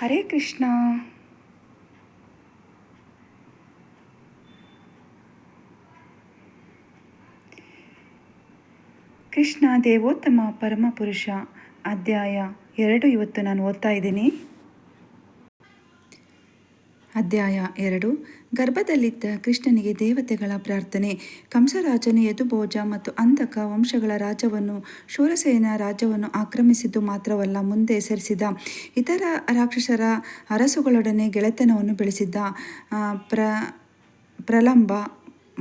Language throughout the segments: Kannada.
ಹರೇ ಕೃಷ್ಣ. ಕೃಷ್ಣ ದೇವೋತ್ತಮ ಪರಮಪುರುಷ ಅಧ್ಯಾಯ ಎರಡು ಇವತ್ತು ನಾನು ಓದ್ತಾ ಇದ್ದೀನಿ. ಅಧ್ಯಾಯ ಎರಡು, ಗರ್ಭದಲ್ಲಿದ್ದ ಕೃಷ್ಣನಿಗೆ ದೇವತೆಗಳ ಪ್ರಾರ್ಥನೆ. ಕಂಸರಾಜನ ಯದುಭೋಜ ಮತ್ತು ಅಂಧಕ ವಂಶಗಳ ರಾಜ್ಯವನ್ನು ಶೂರಸೇನ ರಾಜ್ಯವನ್ನು ಆಕ್ರಮಿಸಿದ್ದು ಮಾತ್ರವಲ್ಲ, ಮುಂದೆ ಸರಿಸಿದ ಇತರ ರಾಕ್ಷಸರ ಅರಸುಗಳೊಡನೆ ಗೆಳೆತನವನ್ನು ಬೆಳೆಸಿದ್ದ ಪ್ರ, ಪ್ರಲಂಬ,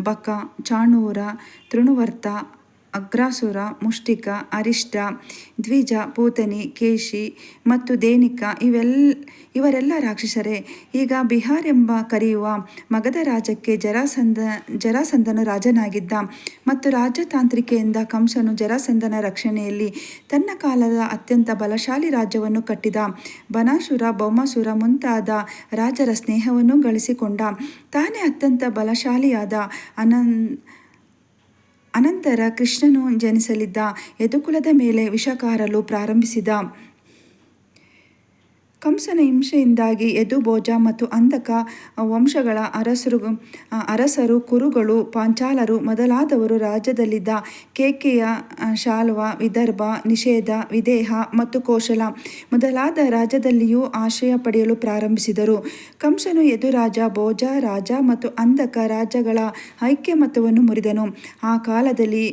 ಬಕ, ಚಾಣೂರ, ತೃಣವರ್ತ ಅಗ್ರಾಸುರ, ಮುಷ್ಟಿಕ, ಅರಿಷ್ಟ, ದ್ವಿಜ, ಪೂತನಿ, ಕೇಶಿ ಮತ್ತು ದೇನಿಕ ಇವೆಲ್, ಇವರೆಲ್ಲ ರಾಕ್ಷಸರೇ, ಈಗ ಬಿಹಾರ್ ಎಂಬ ಕರೆಯುವ ಮಗಧ ರಾಜಕ್ಕೆ ಜರಾಸಂಧ, ಜರಾಸಂಧನು ರಾಜನಾಗಿದ್ದ ಮತ್ತು ರಾಜತಾಂತ್ರಿಕೆಯಿಂದ ಕಂಸನು ಜರಾಸಂಧನ ರಕ್ಷಣೆಯಲ್ಲಿ ತನ್ನ ಕಾಲದ ಅತ್ಯಂತ ಬಲಶಾಲಿ ರಾಜ್ಯವನ್ನು ಕಟ್ಟಿದ ಬನಾಸುರ ಬೊಮ್ಮಸುರ ಮುಂತಾದ ರಾಜರ ಸ್ನೇಹವನ್ನು ಗಳಿಸಿಕೊಂಡ ತಾನೇ ಅತ್ಯಂತ ಬಲಶಾಲಿಯಾದ ಅನನ್ ಅನಂತರ ಕೃಷ್ಣನು ಜನಿಸಲಿದ್ದ ಯದುಕುಲದ ಮೇಲೆ ವಿಷಕಾರಲು ಪ್ರಾರಂಭಿಸಿದ ಕಂಸನ ಹಿಂಸೆಯಿಂದಾಗಿ ಯದುಭೋಜ ಮತ್ತು ಅಂಧಕ ವಂಶಗಳ ಅರಸರು ಅರಸರು, ಕುರುಗಳು, ಪಾಂಚಾಲರು ಮೊದಲಾದವರು ರಾಜ್ಯದಲ್ಲಿದ್ದ ಕೇಕೆಯ ಶಾಲ್ವ, ವಿದರ್ಭ, ನಿಷೇಧ, ವಿದೇಹ ಮತ್ತು ಕೋಶಲ ಮೊದಲಾದ ರಾಜ್ಯದಲ್ಲಿಯೂ ಆಶ್ರಯ ಪಡೆಯಲು ಪ್ರಾರಂಭಿಸಿದರು. ಕಂಸನು ಯದುರಾಜ ಭೋಜ ರಾಜ ಮತ್ತು ಅಂಧಕ ರಾಜ್ಯಗಳ ಐಕ್ಯಮತವನ್ನು ಮುರಿದನು. ಆ ಕಾಲದಲ್ಲಿ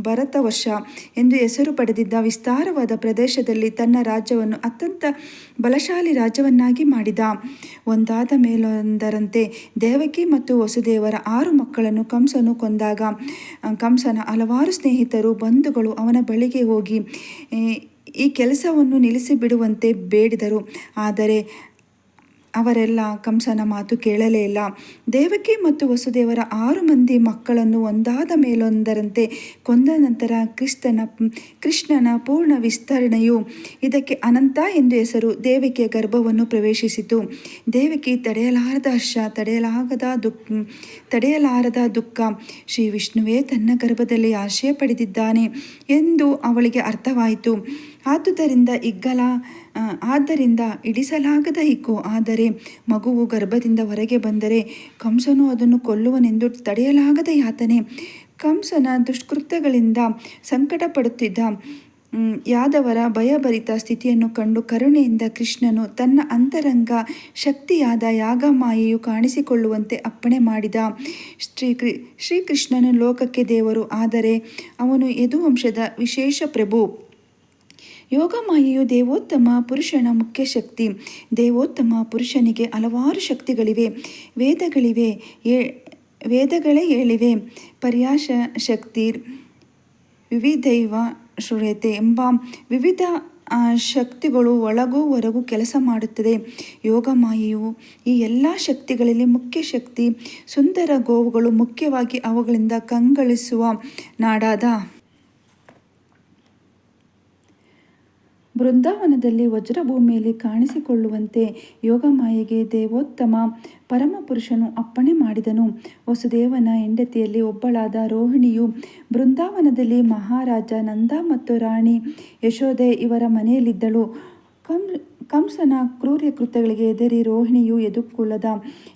ಭರತ ಭರತವರ್ಷ ಎಂದು ಹೆಸರು ಪಡೆದಿದ್ದ ವಿಸ್ತಾರವಾದ ಪ್ರದೇಶದಲ್ಲಿ ತನ್ನ ರಾಜ್ಯವನ್ನು ಅತ್ಯಂತ ಬಲಶಾಲಿ ರಾಜ್ಯವನ್ನಾಗಿ ಮಾಡಿದ. ಒಂದಾದ ಮೇಲೊಂದರಂತೆ ದೇವಕಿ ಮತ್ತು ವಸುದೇವರ ಆರು ಮಕ್ಕಳನ್ನು ಕಂಸನು ಕೊಂದಾಗ. ಕಂಸನ ಹಲವಾರು ಸ್ನೇಹಿತರು ಬಂಧುಗಳು ಅವನ ಬಳಿಗೆ ಹೋಗಿ "ಏ, ಈ ಕೆಲಸವನ್ನು ನಿಲ್ಲಿಸಿಬಿಡುವಂತೆ ಬೇಡಿದರು. ಆದರೆ ಅವರೆಲ್ಲ ಕಂಸನ ಮಾತು ಕೇಳಲೇ ಇಲ್ಲ. ದೇವಕಿ ಮತ್ತು ವಸುದೇವರ ಆರು ಮಂದಿ ಮಕ್ಕಳನ್ನು ಒಂದಾದ ಮೇಲೊಂದರಂತೆ ಕೊಂದ ನಂತರ ಕ್ರಿಸ್ತನ, ಕೃಷ್ಣನ ಪೂರ್ಣ ವಿಸ್ತರಣೆಯು ಇದಕ್ಕೆ ಅನಂತ ಎಂದು ಹೆಸರು ದೇವಕಿಯ ಗರ್ಭವನ್ನು ಪ್ರವೇಶಿಸಿತು. ದೇವಕಿ ತಡೆಯಲಾರದ ಹರ್ಷ, ತಡೆಯಲಾಗದ ದುಃಖ, ತಡೆಯಲಾರದ ದುಃಖ, ಶ್ರೀ ವಿಷ್ಣುವೇ ತನ್ನ ಗರ್ಭದಲ್ಲಿ ಆಶಯ ಪಡೆದಿದ್ದಾನೆ ಎಂದು ಅವಳಿಗೆ ಅರ್ಥವಾಯಿತು. ಆದುದರಿಂದ ಇಗ್ಗಲ ಆದ್ದರಿಂದ ಇಡಿಸಲಾಗದ ಹಿಕ್ಕು ಆದರೆ ಮಗುವು ಗರ್ಭದಿಂದ ಹೊರಗೆ ಬಂದರೆ ಕಂಸನು ಅದನ್ನು ಕೊಲ್ಲುವನೆಂದು ತಡೆಯಲಾಗದ ಯಾತನೆ. ಕಂಸನ ದುಷ್ಕೃತ್ಯಗಳಿಂದ ಸಂಕಟ ಪಡುತ್ತಿದ್ದ ಮ್, ಯಾದವರ ಭಯಭರಿತ ಸ್ಥಿತಿಯನ್ನು ಕಂಡು ಕರುಣೆಯಿಂದ ಕೃಷ್ಣನು ತನ್ನ ಅಂತರಂಗ ಶಕ್ತಿಯಾದ ಯಾಗಮಾಯೆಯು ಕಾಣಿಸಿಕೊಳ್ಳುವಂತೆ ಅಪ್ಪಣೆ ಮಾಡಿದ. ಶ್ರೀ ಶ್ರೀಕೃಷ್ಣನು ಲೋಕಕ್ಕೆ ದೇವರು ಆದರೆ ಅವನು ಯದುವಂಶದ ವಿಶೇಷ ಪ್ರಭು. ಯೋಗಮಾಯೆಯು ದೇವೋತ್ತಮ ಪುರುಷನ ಮುಖ್ಯ ಶಕ್ತಿ. ದೇವೋತ್ತಮ ಪುರುಷನಿಗೆ ಹಲವಾರು ಶಕ್ತಿಗಳಿವೆ. ವೇದಗಳಿವೆ ವೇದಗಳೇ ಹೇಳಿವೆ. ಪರ್ಯಾಶ ಶಕ್ತಿ, ವಿವಿಧೈವ ಶ್ರೂಯತೆ ಎಂಬ ವಿವಿಧ ಶಕ್ತಿಗಳು ಒಳಗೂ ಹೊರಗೂ ಕೆಲಸ ಮಾಡುತ್ತದೆ. ಯೋಗ ಮಾಯೆಯು ಈ ಎಲ್ಲ ಶಕ್ತಿಗಳಲ್ಲಿ ಮುಖ್ಯ ಶಕ್ತಿ. ಸುಂದರ ಗೋವುಗಳು ಮುಖ್ಯವಾಗಿ ಅವುಗಳಿಂದ ಕಂಗಳಿಸುವ ನಾಡಾದ ಬೃಂದಾವನದಲ್ಲಿ ವಜ್ರಭೂಮಿಯಲ್ಲಿ ಕಾಣಿಸಿಕೊಳ್ಳುವಂತೆ ಯೋಗಮಾಯೆಗೆ ದೇವೋತ್ತಮ ಪರಮಪುರುಷನು ಅಪ್ಪಣೆ ಮಾಡಿದನು. ವಸುದೇವನ ಹೆಂಡತಿಯಲ್ಲಿ ಒಬ್ಬಳಾದ ರೋಹಿಣಿಯು ಬೃಂದಾವನದಲ್ಲಿ ಮಹಾರಾಜ ನಂದ ಮತ್ತು ರಾಣಿ ಯಶೋದೆ ಇವರ ಮನೆಯಲ್ಲಿದ್ದಳು. ಕಂ ಕಂಸನ ಕ್ರೂರ್ಯ ಕೃತ್ಯಗಳಿಗೆ ಎದರಿ ರೋಹಿಣಿಯು ಎದುಕೊಳ್ಳದ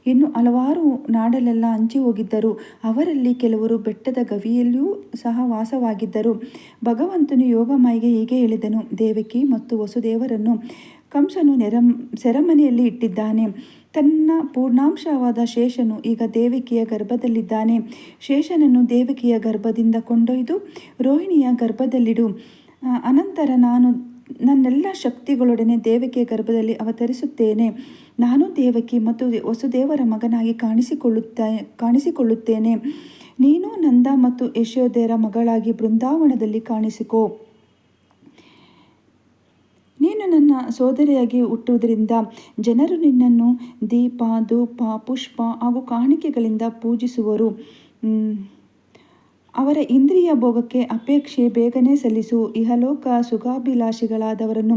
ಇನ್ನು ಹಲವಾರು ನಾಡಲೆಲ್ಲ ಹಂಚಿ ಹೋಗಿದ್ದರು. ಅವರಲ್ಲಿ ಕೆಲವರು ಬೆಟ್ಟದ ಗವಿಯಲ್ಲಿಯೂ ಸಹ ವಾಸವಾಗಿದ್ದರು. ಭಗವಂತನು ಯೋಗಮಾಯಿಗೆ ಹೀಗೆ ಹೇಳಿದನು, ದೇವಕಿ ಮತ್ತು ವಸುದೇವರನ್ನು ಕಂಸನು ನೆರ, ಸೆರೆಮನೆಯಲ್ಲಿ ಇಟ್ಟಿದ್ದಾನೆ. ತನ್ನ ಪೂರ್ಣಾಂಶವಾದ ಶೇಷನು ಈಗ ದೇವಿಕೆಯ ಗರ್ಭದಲ್ಲಿದ್ದಾನೆ. ಶೇಷನನ್ನು ದೇವಕಿಯ ಗರ್ಭದಿಂದ ಕೊಂಡೊಯ್ದು ರೋಹಿಣಿಯ ಗರ್ಭದಲ್ಲಿಡು. ಅನಂತರ ನಾನು ನನ್ನೆಲ್ಲ ಶಕ್ತಿಗಳೊಡನೆ ದೇವಕಿಯ ಗರ್ಭದಲ್ಲಿ ಅವತರಿಸುತ್ತೇನೆ. ನಾನು ದೇವಕಿ ಮತ್ತು ವಸುದೇವರ ಮಗನಾಗಿ ಕಾಣಿಸಿಕೊಳ್ಳುತ್ತ, ಕಾಣಿಸಿಕೊಳ್ಳುತ್ತೇನೆ. ನೀನು ನಂದ ಮತ್ತು ಯಶೋದೆಯರ ಮಗಳಾಗಿ ಬೃಂದಾವನದಲ್ಲಿ ಕಾಣಿಸಿಕೋ. ನೀನು ನನ್ನ ಸೋದರಿಯಾಗಿ ಹುಟ್ಟುವುದರಿಂದ ಜನರು ನಿನ್ನನ್ನು ದೀಪ, ಧೂಪ, ಪುಷ್ಪ ಹಾಗೂ ಕಾಣಿಕೆಗಳಿಂದ ಪೂಜಿಸುವರು. ಅವರ ಇಂದ್ರಿಯ ಭೋಗಕ್ಕೆ ಅಪೇಕ್ಷೆ ಬೇಗನೆ ಸಲ್ಲಿಸು. ಇಹಲೋಕ ಸುಖಾಭಿಲಾಷಿಗಳಾದವರನ್ನು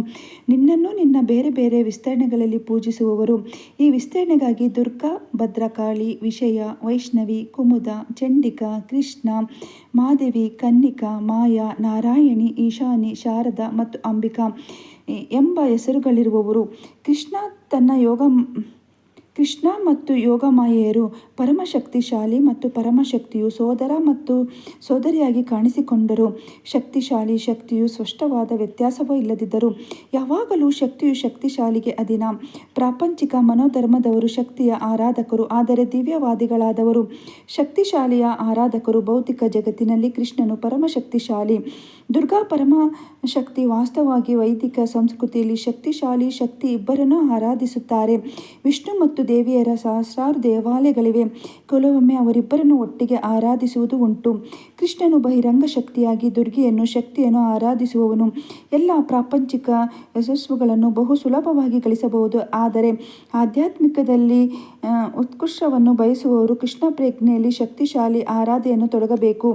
ನಿನ್ನನ್ನು ನಿನ್ನ ಬೇರೆ ಬೇರೆ ವಿಸ್ತರಣೆಗಳಲ್ಲಿ ಪೂಜಿಸುವವರು. ಈ ವಿಸ್ತರಣೆಗಾಗಿ ದುರ್ಗಾ, ಭದ್ರಕಾಳಿ, ವಿಷಯ, ವೈಷ್ಣವಿ, ಕುಮುದ, ಚಂಡಿಕಾ, ಕೃಷ್ಣ, ಮಾದೇವಿ, ಕನ್ನಿಕಾ, ಮಾಯಾ, ನಾರಾಯಣಿ, ಈಶಾನಿ, ಶಾರದಾ ಮತ್ತು ಅಂಬಿಕಾ ಎಂಬ ಹೆಸರುಗಳಿರುವವರು. ಕೃಷ್ಣ ತನ್ನ ಯೋಗ ಕೃಷ್ಣ ಮತ್ತು ಯೋಗಮಾಯೆಯರು ಪರಮಶಕ್ತಿಶಾಲಿ ಮತ್ತು ಪರಮಶಕ್ತಿಯು ಸೋದರ ಮತ್ತು ಸೋದರಿಯಾಗಿ ಕಾಣಿಸಿಕೊಂಡರು. ಶಕ್ತಿಶಾಲಿ ಶಕ್ತಿಯು ಸ್ಪಷ್ಟವಾದ ವ್ಯತ್ಯಾಸವೂ ಇಲ್ಲದಿದ್ದರು ಯಾವಾಗಲೂ ಶಕ್ತಿಯು ಶಕ್ತಿಶಾಲಿಗೆ ಅಧೀನ. ಪ್ರಾಪಂಚಿಕ ಮನೋಧರ್ಮದವರು ಶಕ್ತಿಯ ಆರಾಧಕರು, ಆದರೆ ದಿವ್ಯವಾದಿಗಳಾದವರು ಶಕ್ತಿಶಾಲಿಯ ಆರಾಧಕರು ಭೌತಿಕ ಜಗತ್ತಿನಲ್ಲಿ ಕೃಷ್ಣನು ಪರಮಶಕ್ತಿಶಾಲಿ. ದುರ್ಗಾ ಪರಮ ಶಕ್ತಿ ವಾಸ್ತವವಾಗಿ ವೈದಿಕ ಸಂಸ್ಕೃತಿಯಲ್ಲಿ ಶಕ್ತಿಶಾಲಿ ಶಕ್ತಿ ಇಬ್ಬರನ್ನು ಆರಾಧಿಸುತ್ತಾರೆ. ವಿಷ್ಣು ಮತ್ತು ದೇವಿಯರ ಸಹಸ್ರಾರು ದೇವಾಲಯಗಳಿವೆ. ಕೆಲವೊಮ್ಮೆ ಅವರಿಬ್ಬರನ್ನು ಒಟ್ಟಿಗೆ ಆರಾಧಿಸುವುದು ಉಂಟು. ಕೃಷ್ಣನು ಬಹಿರಂಗ ಶಕ್ತಿಯಾಗಿ ದುರ್ಗೆಯನ್ನು, ಶಕ್ತಿಯನ್ನು ಆರಾಧಿಸುವವನು. ಎಲ್ಲ ಪ್ರಾಪಂಚಿಕ ಯಶಸ್ಸುಗಳನ್ನು ಬಹು ಸುಲಭವಾಗಿ ಗಳಿಸಬಹುದು. ಆದರೆ ಆಧ್ಯಾತ್ಮಿಕದಲ್ಲಿ ಉತ್ಕೃಷ್ಟವನ್ನು ಬಯಸುವವರು ಕೃಷ್ಣ ಪ್ರಜ್ಞೆಯಲ್ಲಿ ಶಕ್ತಿಶಾಲಿ ಆರಾಧೆಯನ್ನು ತೊಡಗಬೇಕು.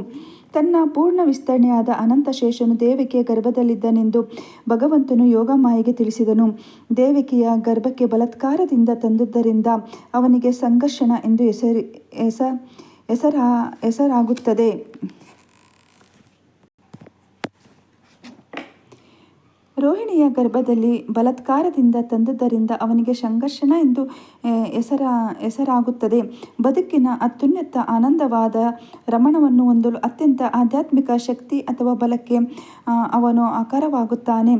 ತನ್ನ ಪೂರ್ಣ ವಿಸ್ತರಣೆಯಾದ ಅನಂತ ಶೇಷನು ದೇವಿಕೆಯ ಗರ್ಭದಲ್ಲಿದ್ದನೆಂದು ಭಗವಂತನು ಯೋಗಮಾಯೆಗೆ ತಿಳಿಸಿದನು. ದೇವಿಕೆಯ ಗರ್ಭಕ್ಕೆ ಬಲತ್ಕಾರದಿಂದ ತಂದುದರಿಂದ ಅವನಿಗೆ ಸಂಘರ್ಷಣ ಎಂದು ಹೆಸರಿ, ಹೆಸ, ಹೆಸರ, ಹೆಸರಾಗುತ್ತದೆ. ರೋಹಿಣಿಯ ಗರ್ಭದಲ್ಲಿ ಬಲತ್ಕಾರದಿಂದ ತಂದದ್ದರಿಂದ ಅವನಿಗೆ ಸಂಘರ್ಷಣ ಎಂದು ಹೆಸರ, ಹೆಸರಾಗುತ್ತದೆ. ಬದುಕಿನ ಅತ್ಯುನ್ನತ ಆನಂದವಾದ ರಮಣವನ್ನು ಹೊಂದಲು ಅತ್ಯಂತ ಆಧ್ಯಾತ್ಮಿಕ ಶಕ್ತಿ ಅಥವಾ ಬಲಕ್ಕೆ ಅವನು ಆಕಾರವಾಗುತ್ತಾನೆ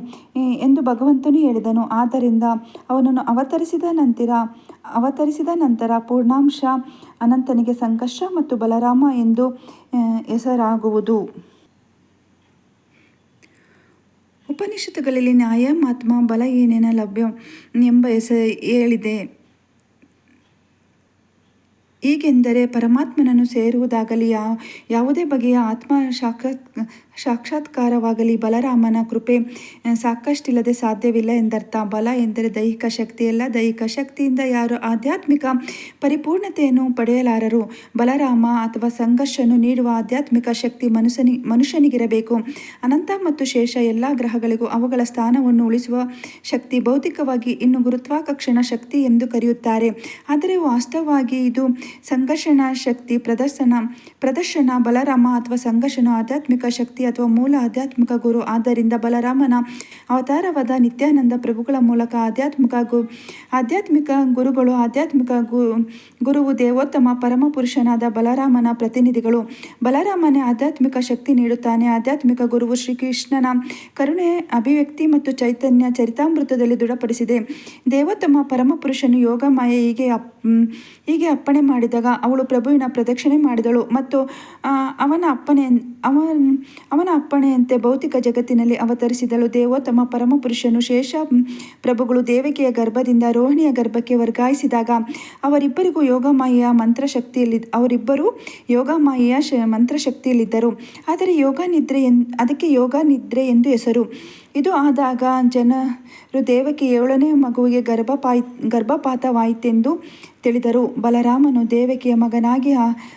ಎಂದು ಭಗವಂತನು ಹೇಳಿದನು. ಆದ್ದರಿಂದ ಅವನನ್ನು ಅವತರಿಸಿದ ನಂತರ ಅವತರಿಸಿದ ನಂತರ ಪೂರ್ಣಾಂಶ ಅನಂತನಿಗೆ ಸಂಘರ್ಷ ಮತ್ತು ಬಲರಾಮ ಎಂದು ಹೆಸರಾಗುವುದು. ಉಪನಿಷತ್ತುಗಳಲ್ಲಿ ನ್ಯಾಯ ಮಾತ್ಮ ಬಲ ಏನೇನ ಲಭ್ಯ ಎಂಬ ಹೆಸರು ಹೇಳಿದೆ. ಹೀಗೆಂದರೆ ಪರಮಾತ್ಮನನ್ನು ಸೇರುವುದಾಗಲಿ ಯಾವ ಯಾವುದೇ ಬಗೆಯ ಆತ್ಮ ಸಾಕ್ಷಾತ್ ಸಾಕ್ಷಾತ್ಕಾರವಾಗಲಿ, ಬಲರಾಮನ ಕೃಪೆ ಸಾಕಷ್ಟಿಲ್ಲದೆ ಸಾಧ್ಯವಿಲ್ಲ ಎಂದರ್ಥ. ಬಲ ಎಂದರೆ ದೈಹಿಕ ಶಕ್ತಿಯಲ್ಲ ದೈಹಿಕ ಶಕ್ತಿಯಿಂದ ಯಾರು ಆಧ್ಯಾತ್ಮಿಕ ಪರಿಪೂರ್ಣತೆಯನ್ನು ಪಡೆಯಲಾರರು? ಬಲರಾಮ ಅಥವಾ ಸಂಘರ್ಷನು ನೀಡುವ ಆಧ್ಯಾತ್ಮಿಕ ಶಕ್ತಿ ಮನುಷ್ಯನಿ, ಮನುಷ್ಯನಿಗಿರಬೇಕು. ಅನಂತ ಮತ್ತು ಶೇಷ ಎಲ್ಲ ಗ್ರಹಗಳಿಗೂ ಅವುಗಳ ಸ್ಥಾನವನ್ನು ಉಳಿಸುವ ಶಕ್ತಿ ಭೌತಿಕವಾಗಿ ಇನ್ನು ಗುರುತ್ವಾಕರ್ಷಣ ಶಕ್ತಿ ಎಂದು ಕರೆಯುತ್ತಾರೆ. ಆದರೆ ವಾಸ್ತವವಾಗಿ ಇದು ಸಂಘರ್ಷಣ ಶಕ್ತಿ, ಪ್ರದರ್ಶನ ಪ್ರದರ್ಶನ ಬಲರಾಮ ಅಥವಾ ಸಂಘರ್ಷನ ಆಧ್ಯಾತ್ಮಿಕ ಶಕ್ತಿ ಅಥವಾ ಮೂಲ ಆಧ್ಯಾತ್ಮಿಕ ಗುರು. ಆದ್ದರಿಂದ ಬಲರಾಮನ ಅವತಾರವಾದ ನಿತ್ಯಾನಂದ ಪ್ರಭುಗಳ ಮೂಲಕ ಆಧ್ಯಾತ್ಮಿಕ ಗು, ಆಧ್ಯಾತ್ಮಿಕ ಗುರುಗಳು, ಆಧ್ಯಾತ್ಮಿಕ ಗುರುವು ದೇವೋತ್ತಮ ಪರಮಪುರುಷನಾದ ಬಲರಾಮನ ಪ್ರತಿನಿಧಿಗಳು. ಬಲರಾಮನೇ ಆಧ್ಯಾತ್ಮಿಕ ಶಕ್ತಿ ನೀಡುತ್ತಾನೆ. ಆಧ್ಯಾತ್ಮಿಕ ಗುರುವು ಶ್ರೀಕೃಷ್ಣನ ಕರುಣೆ, ಅಭಿವ್ಯಕ್ತಿ ಮತ್ತು ಚೈತನ್ಯ ಚರಿತಾಮೃತದಲ್ಲಿ ದೃಢಪಡಿಸಿದೆ. ದೇವೋತ್ತಮ ಪರಮಪುರುಷನು ಯೋಗ ಮಾಯ ಹೀಗೆ ಹೀಗೆ ಅಪ್ಪಣೆ ಮಾಡಿದಾಗ ಅವಳು ಪ್ರಭುವಿನ ಪ್ರದಕ್ಷಿಣೆ ಮಾಡಿದಳು ಮತ್ತು ಅವನ ಅಪ್ಪಣೆ, ಅವನ ಅವನ ಅಪ್ಪಣೆಯಂತೆ ಭೌತಿಕ ಜಗತ್ತಿನಲ್ಲಿ ಅವತರಿಸಿದಳು. ತಮ್ಮ ಪರಮಪುರುಷನು ಶೇಷ ಪ್ರಭುಗಳು ದೇವಕಿಯ ಗರ್ಭದಿಂದ ರೋಹಿಣಿಯ ಗರ್ಭಕ್ಕೆ ವರ್ಗಾಯಿಸಿದಾಗ ಅವರಿಬ್ಬರಿಗೂ ಯೋಗಮಾಯೆಯ ಮಂತ್ರಶಕ್ತಿಯಲ್ಲಿ, ಅವರಿಬ್ಬರೂ ಯೋಗಮಾಯೆಯ ಶ, ಮಂತ್ರಶಕ್ತಿಯಲ್ಲಿದ್ದರು. ಆದರೆ ಯೋಗ ನಿದ್ರೆ ಎನ್, ಅದಕ್ಕೆ ಯೋಗ ನಿದ್ರೆ ಎಂದು ಹೆಸರು. ಇದು ಆದಾಗ ಜನರು ದೇವಕಿ ಏಳನೇ ಮಗುವಿಗೆ ಗರ್ಭಪಾಯ್, ಗರ್ಭಪಾತವಾಯಿತೆಂದು ತಿಳಿದರು ಬಲರಾಮನು ದೇವಕಿಯ ಮಗನಾಗಿ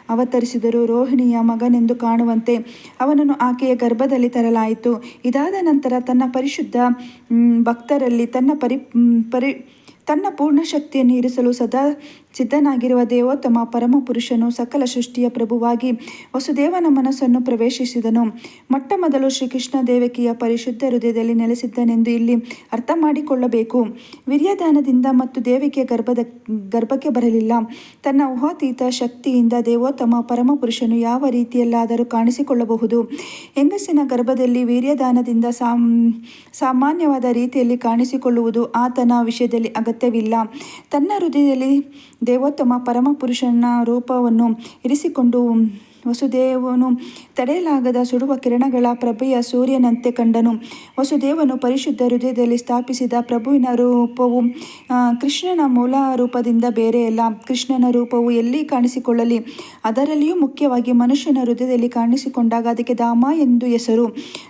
ಅವತರಿಸಿದರು ರೋಹಿಣಿಯ ಮಗನೆಂದು ಕಾಣುವಂತೆ ಅವನನ್ನು ಆಕೆಯ ಗರ್ಭದಲ್ಲಿ ತರಲಾಯಿತು. ಇದಾದ ನಂತರ ತನ್ನ ಪರಿಶುದ್ಧ ಭಕ್ತರಲ್ಲಿ ತನ್ನ ಪರಿ ಪರಿ, ತನ್ನ ಪೂರ್ಣ ಶಕ್ತಿಯನ್ನು ಇರಿಸಲು ಸದಾ ಸಿದ್ಧನಾಗಿರುವ ದೇವೋತ್ತಮ ಪರಮಪುರುಷನು ಸಕಲ ಸೃಷ್ಟಿಯ ಪ್ರಭುವಾಗಿ ವಸುದೇವನ ಮನಸ್ಸನ್ನು ಪ್ರವೇಶಿಸಿದನು. ಮೊಟ್ಟ ಮೊದಲು ಶ್ರೀಕೃಷ್ಣ ದೇವಕಿಯ ಪರಿಶುದ್ಧ ಹೃದಯದಲ್ಲಿ ನೆಲೆಸಿದ್ದನೆಂದು ಇಲ್ಲಿ ಅರ್ಥ ಮಾಡಿಕೊಳ್ಳಬೇಕು. ವಿರ್ಯದಾನದಿಂದ ಮತ್ತು ದೇವಿಕೆಯ ಗರ್ಭದ, ಗರ್ಭಕ್ಕೆ ಬರಲಿಲ್ಲ. ತನ್ನ ಊಹಾತೀತ ಶಕ್ತಿಯಿಂದ ದೇವೋತ್ತಮ ಪರಮಪುರುಷನು ಯಾವ ರೀತಿಯಲ್ಲಾದರೂ ಕಾಣಿಸಿಕೊಳ್ಳಬಹುದು. ಹೆಂಗಸಿನ ಗರ್ಭದಲ್ಲಿ ವೀರ್ಯದಾನದಿಂದ ಸಾಮ್, ಸಾಮಾನ್ಯವಾದ ರೀತಿಯಲ್ಲಿ ಕಾಣಿಸಿಕೊಳ್ಳುವುದು ಆತನ ವಿಷಯದಲ್ಲಿ ಅಗತ್ಯವಿಲ್ಲ. ತನ್ನ ಹೃದಯದಲ್ಲಿ ದೇವೋತ್ತಮ ಪರಮಪುರುಷನ ರೂಪವನ್ನು ಇರಿಸಿಕೊಂಡು ವಸುದೇವನು ತಡೆಯಲಾಗದ ಸುಡುವ ಕಿರಣಗಳ ಪ್ರಭೆಯ ಸೂರ್ಯನಂತೆ ಕಂಡನು. ವಸುದೇವನು ಪರಿಶುದ್ಧ ಹೃದಯದಲ್ಲಿ ಸ್ಥಾಪಿಸಿದ ಪ್ರಭುವಿನ ರೂಪವು ಕೃಷ್ಣನ ಮೂಲ ರೂಪದಿಂದ ಬೇರೆಯಲ್ಲ ಕೃಷ್ಣನ ರೂಪವು ಎಲ್ಲಿ ಕಾಣಿಸಿಕೊಳ್ಳಲಿ? ಅದರಲ್ಲಿಯೂ ಮುಖ್ಯವಾಗಿ ಮನುಷ್ಯನ ಹೃದಯದಲ್ಲಿ ಕಾಣಿಸಿಕೊಂಡಾಗ ಅದಕ್ಕೆ ದಾಮ ಎಂದು ಹೆಸರು.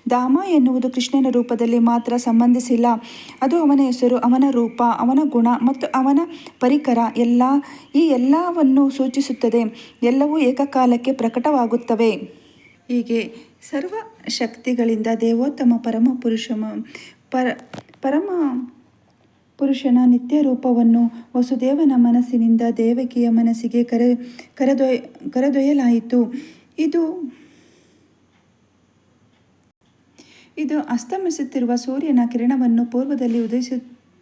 ದಾಮ ಎನ್ನುವುದು ಕೃಷ್ಣನ ರೂಪದಲ್ಲಿ ಮಾತ್ರ ಸಂಬಂಧಿಸಿಲ್ಲ. ಅದು ಅವನ ಹೆಸರು, ಅವನ ರೂಪ, ಅವನ ಗುಣ ಮತ್ತು ಅವನ ಪರಿಕರ. ಎಲ್ಲ, ಈ ಎಲ್ಲವನ್ನು ಸೂಚಿಸುತ್ತದೆ. ಎಲ್ಲವೂ ಏಕಕಾಲಕ್ಕೆ ಪ್ರಕಟವಾಗುತ್ತವೆ ಹೀಗೆ ಸರ್ವ ಶಕ್ತಿಗಳಿಂದ ದೇವೋತ್ತಮ ಪರಮ ಪುರುಷ ಪರ, ಪರಮ ಪುರುಷನ ನಿತ್ಯ ರೂಪವನ್ನು ವಸುದೇವನ ಮನಸ್ಸಿನಿಂದ ದೇವಕಿಯ ಮನಸ್ಸಿಗೆ ಕರೆ ಕರೆದೊಯ್ ಕರೆದೊಯ್ಯಲಾಯಿತು. ಇದು ಇದು ಅಸ್ತಮಿಸುತ್ತಿರುವ ಸೂರ್ಯನ ಕಿರಣವನ್ನು ಪೂರ್ವದಲ್ಲಿ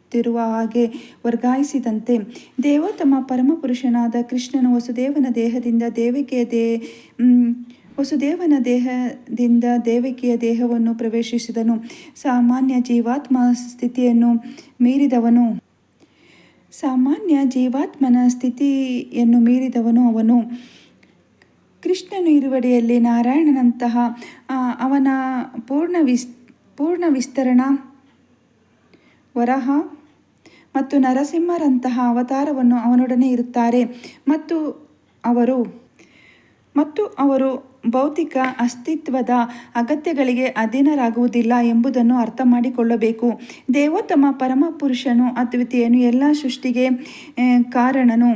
ಉದಯಿಸುತ್ತಿರುವ ಹಾಗೆ ವರ್ಗಾಯಿಸಿದಂತೆ ದೇವೋತ್ತಮ ಪರಮಪುರುಷನಾದ ಕೃಷ್ಣನು ವಸುದೇವನ ದೇಹದಿಂದ ದೇವಿಕೆಯ ದೇ ವಸುದೇವನ ದೇಹದಿಂದ ದೇವಿಕೆಯ ದೇಹವನ್ನು ಪ್ರವೇಶಿಸಿದನು. ಸಾಮಾನ್ಯ ಜೀವಾತ್ಮ ಸ್ಥಿತಿಯನ್ನು ಮೀರಿದವನು. ಸಾಮಾನ್ಯ ಜೀವಾತ್ಮನ ಸ್ಥಿತಿಯನ್ನು ಮೀರಿದವನು ಅವನು. ಕೃಷ್ಣನು ಇರುವಡೆಯಲ್ಲಿ ನಾರಾಯಣನಂತಹ ಅವನ ಪೂರ್ಣ ವಿಸ್ ಪೂರ್ಣ ವಿಸ್ತರಣ ವರಹ ಮತ್ತು ನರಸಿಂಹರಂತಹ ಅವತಾರವನ್ನು ಅವನೊಡನೆ ಇರುತ್ತಾರೆ. ಮತ್ತು ಅವರು ಮತ್ತು ಅವರು ಭೌತಿಕ ಅಸ್ತಿತ್ವದ ಅಗತ್ಯಗಳಿಗೆ ಅಧೀನರಾಗುವುದಿಲ್ಲ ಎಂಬುದನ್ನು ಅರ್ಥ ಮಾಡಿಕೊಳ್ಳಬೇಕು ದೇವೋತ್ತಮ ಪರಮಪುರುಷನು, ಅದ್ವಿತೀಯನು, ಎಲ್ಲ ಸೃಷ್ಟಿಗೆ ಕಾರಣನು